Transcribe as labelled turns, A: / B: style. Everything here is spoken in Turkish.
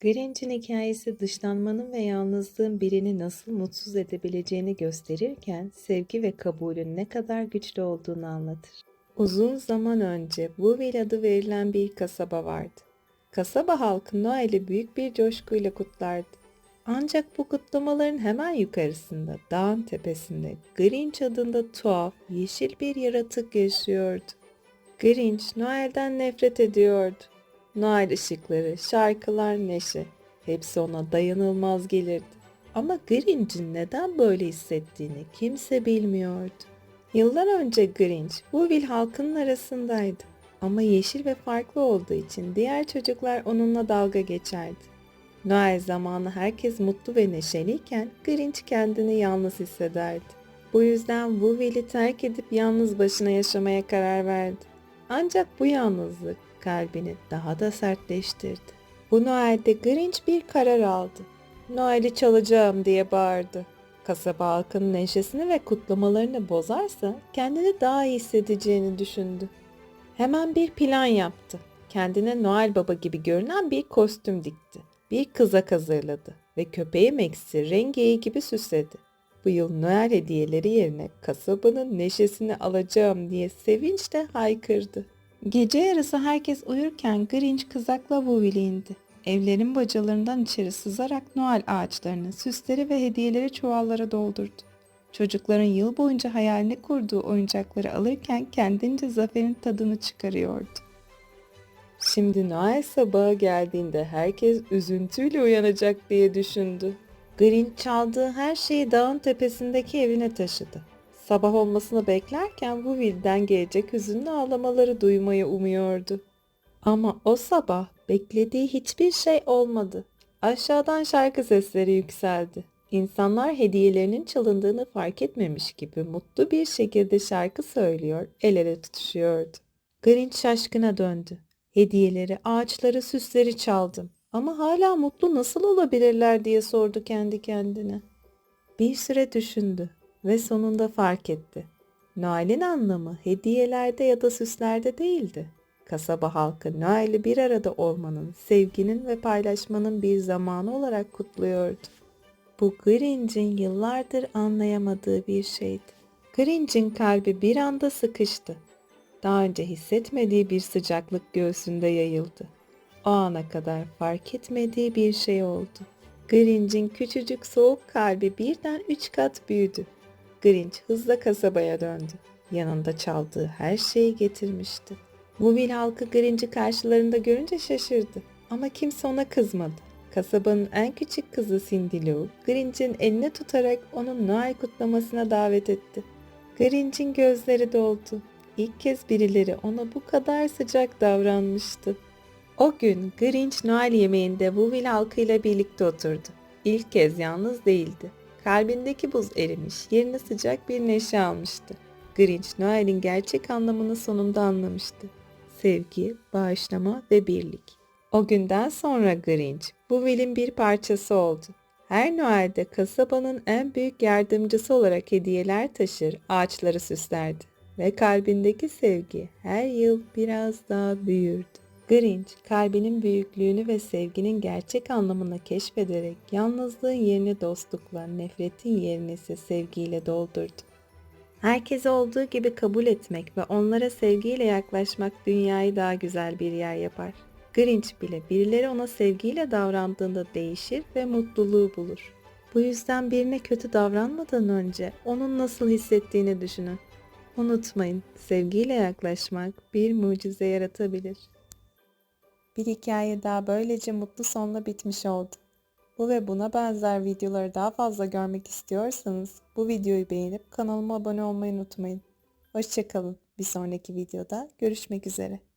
A: Grinch'in hikayesi dışlanmanın ve yalnızlığın birini nasıl mutsuz edebileceğini gösterirken sevgi ve kabulün ne kadar güçlü olduğunu anlatır. Uzun zaman önce Whoville adı verilen bir kasaba vardı. Kasaba halkı Noel'i büyük bir coşkuyla kutlardı. Ancak bu kutlamaların hemen yukarısında, dağın tepesinde Grinch adında tuhaf, yeşil bir yaratık yaşıyordu. Grinch Noel'den nefret ediyordu. Noel ışıkları, şarkılar, neşe hepsi ona dayanılmaz gelirdi. Ama Grinch'in neden böyle hissettiğini kimse bilmiyordu. Yıllar önce Grinch, Whoville halkının arasındaydı. Ama yeşil ve farklı olduğu için diğer çocuklar onunla dalga geçerdi. Noel zamanı herkes mutlu ve neşeliyken Grinch kendini yalnız hissederdi. Bu yüzden Whoville'i terk edip yalnız başına yaşamaya karar verdi. Ancak bu yalnızlık kalbini daha da sertleştirdi. Bu Noel'de Grinch bir karar aldı. Noel'i çalacağım diye bağırdı. Kasaba halkının neşesini ve kutlamalarını bozarsa kendini daha iyi hissedeceğini düşündü. Hemen bir plan yaptı. Kendine Noel Baba gibi görünen bir kostüm dikti. Bir kızak hazırladı ve köpeği Max'i rengeyi gibi süsledi. Bu yıl Noel hediyeleri yerine kasabanın neşesini alacağım diye sevinçle haykırdı. Gece yarısı herkes uyurken Grinch kızakla Whoville'e indi. Evlerin bacalarından içeri sızarak Noel ağaçlarını, süsleri ve hediyeleri çuvallara doldurdu. Çocukların yıl boyunca hayalini kurduğu oyuncakları alırken kendince zaferin tadını çıkarıyordu. Şimdi Noel sabahı geldiğinde herkes üzüntüyle uyanacak diye düşündü. Grinch çaldığı her şeyi dağın tepesindeki evine taşıdı. Sabah olmasını beklerken Whoville'den gelecek hüzünlü ağlamaları duymayı umuyordu. Ama o sabah beklediği hiçbir şey olmadı. Aşağıdan şarkı sesleri yükseldi. İnsanlar hediyelerinin çalındığını fark etmemiş gibi mutlu bir şekilde şarkı söylüyor, el ele tutuşuyordu. Grinch şaşkına döndü. Hediyeleri, ağaçları, süsleri çaldım. Ama hala mutlu nasıl olabilirler diye sordu kendi kendine. Bir süre düşündü ve sonunda fark etti. Noel'in anlamı hediyelerde ya da süslerde değildi. Kasaba halkı Noel'i bir arada olmanın, sevginin ve paylaşmanın bir zamanı olarak kutluyordu. Bu Grinch'in yıllardır anlayamadığı bir şeydi. Grinch'in kalbi bir anda sıkıştı. Daha önce hissetmediği bir sıcaklık göğsünde yayıldı. O ana kadar fark etmediği bir şey oldu. Grinch'in küçücük soğuk kalbi birden üç kat büyüdü. Grinch hızla kasabaya döndü. Yanında çaldığı her şeyi getirmişti. Whoville halkı Grinch'i karşılarında görünce şaşırdı. Ama kimse ona kızmadı. Kasabanın en küçük kızı Cindy Lou, Grinch'in eline tutarak onun Noel kutlamasına davet etti. Grinch'in gözleri doldu. İlk kez birileri ona bu kadar sıcak davranmıştı. O gün Grinch Noel yemeğinde Whoville halkıyla birlikte oturdu. İlk kez yalnız değildi. Kalbindeki buz erimiş, yerine sıcak bir neşe almıştı. Grinch Noel'in gerçek anlamını sonunda anlamıştı. Sevgi, bağışlama ve birlik. O günden sonra Grinch, Whoville'in bir parçası oldu. Her Noel'de kasabanın en büyük yardımcısı olarak hediyeler taşır, ağaçları süslerdi ve kalbindeki sevgi her yıl biraz daha büyürdü. Grinch, kalbinin büyüklüğünü ve sevginin gerçek anlamını keşfederek yalnızlığın yerini dostlukla, nefretin yerini ise sevgiyle doldurdu. Herkesi olduğu gibi kabul etmek ve onlara sevgiyle yaklaşmak dünyayı daha güzel bir yer yapar. Grinch bile birileri ona sevgiyle davrandığında değişir ve mutluluğu bulur. Bu yüzden birine kötü davranmadan önce onun nasıl hissettiğini düşünün. Unutmayın, sevgiyle yaklaşmak bir mucize yaratabilir. Bir hikaye daha böylece mutlu sonla bitmiş oldu. Bu ve buna benzer videoları daha fazla görmek istiyorsanız bu videoyu beğenip kanalıma abone olmayı unutmayın. Hoşçakalın. Bir sonraki videoda görüşmek üzere.